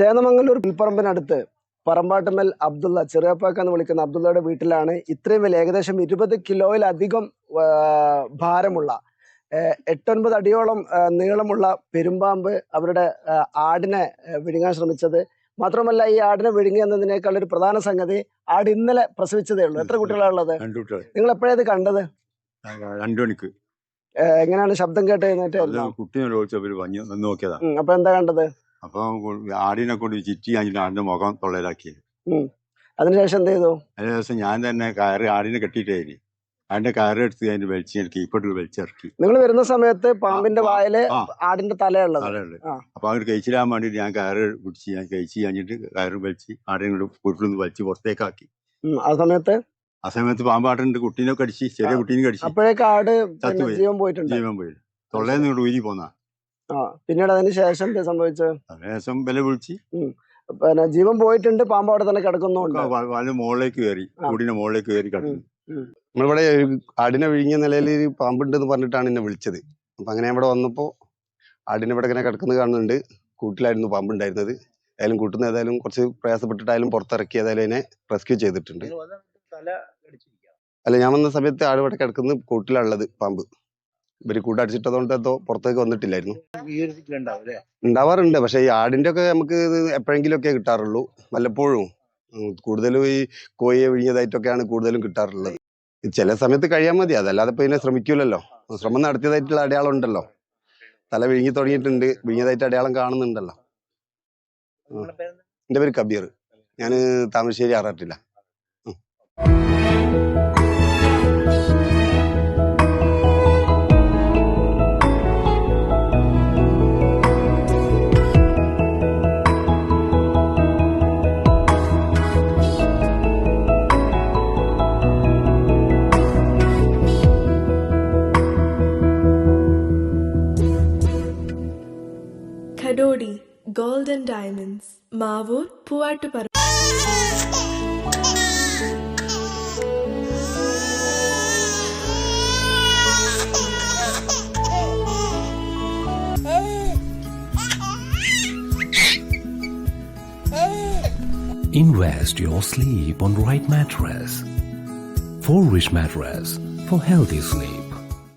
ചേന്നമംഗലൂർ പുൽപ്പറമ്പിനടുത്ത് പറമ്പാട്ടുമൽ അബ്ദുള്ള ചെറിയപ്പാക്ക എന്ന് വിളിക്കുന്ന അബ്ദുള്ളയുടെ വീട്ടിലാണ് ഇത്രയും വലിയ ഏകദേശം ഇരുപത് കിലോയിലധികം ഭാരമുള്ള എട്ടൊൻപത് അടിയോളം നീളമുള്ള പെരുമ്പാമ്പ് അവരുടെ ആടിനെ വിഴുങ്ങാൻ ശ്രമിച്ചത്. മാത്രമല്ല ഈ ആടിനെ വിഴുങ്ങി എന്നതിനേക്കാൾ ഒരു പ്രധാന സംഗതി ആട് ഇന്നലെ പ്രസവിച്ചതേ ഉള്ളൂ. എത്ര കുട്ടികളാണ് ഉള്ളത്? നിങ്ങൾ എപ്പോഴാണ് ഇത് കണ്ടത്? രണ്ടു മണിക്ക്. എങ്ങനെയാണ് ശബ്ദം കേട്ട് എഴുന്നേറ്റായിരുന്നോ അത് കുട്ടീനെ ചോദിച്ചവര് വഞ്ഞു നോക്കിയതാ. അപ്പൊ എന്താ കണ്ടത്? അപ്പൊ ആടിനെ കൊണ്ട് ചിറ്റി അതിന്റെ ആടിന്റെ മുഖം തൊള്ളയിലാക്കി. അതിനുശേഷം എന്ത് ചെയ്തു? ഞാൻ തന്നെ കയറി ആടിനെ കെട്ടിയിട്ടേനി അതിന്റെ കയറെടുത്ത് അതിന്റെ വലിച്ച് കീപ്പോട്ട് വലിച്ചിറക്കി നിങ്ങൾ വരുന്ന സമയത്ത് പാമ്പിന്റെ വായൽ. ആടിന്റെ തലയുള്ളത്. അപ്പൊ അവർ കഴിച്ചിടാൻ വേണ്ടിട്ട് ഞാൻ കയറ് പിടിച്ച് ഞാൻ കഴിച്ച് കഴിഞ്ഞിട്ട് കയറ് വലിച്ച് ആടിനെ കൂട്ടിൽ നിന്ന് വലിച്ച് പുറത്തേക്കാക്കി. ആ സമയത്ത്? ആ സമയത്ത് പാമ്പാട്ടുണ്ട് കുട്ടീനെ കടിച്ച് ചെറിയ. കുട്ടീനെ കടിച്ച്. അപ്പോഴേക്കാട് ജീവൻ പോയിട്ടുണ്ട്. ജീവൻ പോയി. തൊള്ളേന്ന് ഊരി പോന്ന. ആ പിന്നീട് അതിന് ശേഷം സംഭവിച്ചത് അതിനുശേഷം വില വിളിച്ച് പിന്നെ ജീവൻ പോയിട്ടുണ്ട് പാമ്പ് അവിടെ തന്നെ കിടക്കുന്നുണ്ട് മുകളിലേക്ക് കയറി ആ. കൂടിന്റെ മുകളിലേക്ക് കയറി കിടന്നു നമ്മളിവിടെ അടിനെ ആടിനെ വിഴുങ്ങിയ നിലയിൽ ഒരു പാമ്പുണ്ടെന്ന് പറഞ്ഞിട്ടാണ് എന്നെ വിളിച്ചത്. അപ്പൊ അങ്ങനെ ഇവിടെ വന്നപ്പോ ആടിനെ ഇവിടെ ഇങ്ങനെ കിടക്കുന്നത് കാണുന്നുണ്ട്. കൂട്ടിലായിരുന്നു പാമ്പുണ്ടായിരുന്നത്. ഏതായാലും കൂട്ടുന്ന ഏതായാലും കുറച്ച് പ്രയാസപ്പെട്ടിട്ടായാലും പുറത്തിറക്കി ഏതായാലും അതിനെ റെസ്ക്യൂ ചെയ്തിട്ടുണ്ട്. അല്ല ഞാൻ വന്ന സമയത്ത് ആട് ഇവിടെ കിടക്കുന്നത് കൂട്ടിലാണുള്ളത് പാമ്പ്. ഇവർ കൂട്ടടിച്ചിട്ടതുകൊണ്ട് എന്തോ പുറത്തേക്ക് വന്നിട്ടില്ലായിരുന്നു. ഉണ്ടാവാറുണ്ട്. പക്ഷെ ഈ ആടിന്റെ ഒക്കെ നമുക്ക് എപ്പോഴെങ്കിലും ഒക്കെ കിട്ടാറുള്ളൂ. വല്ലപ്പോഴും. കൂടുതലും ഈ കോഴിയെ വിഴിഞ്ഞതായിട്ടൊക്കെയാണ് കൂടുതലും കിട്ടാറുള്ളത്. ചില സമയത്ത് കഴിയാൻ മതി. അതല്ലാതെ ഇപ്പൊ ഇതിനെ ശ്രമിക്കൂലല്ലോ. ശ്രമം നടത്തിയതായിട്ടുള്ള അടയാളം ഉണ്ടല്ലോ തല വിഴുങ്ങി തുടങ്ങിയിട്ടുണ്ട്. വിഴിഞ്ഞതായിട്ട് അടയാളം കാണുന്നുണ്ടല്ലോ. എന്റെ പേര് കബീർ. ഞാൻ Thamarassery ആറാട്ടില്ല Kadodi Gold and Diamonds Mavur Puvatupara Invest your sleep on right mattress. For rich mattress for healthy sleep.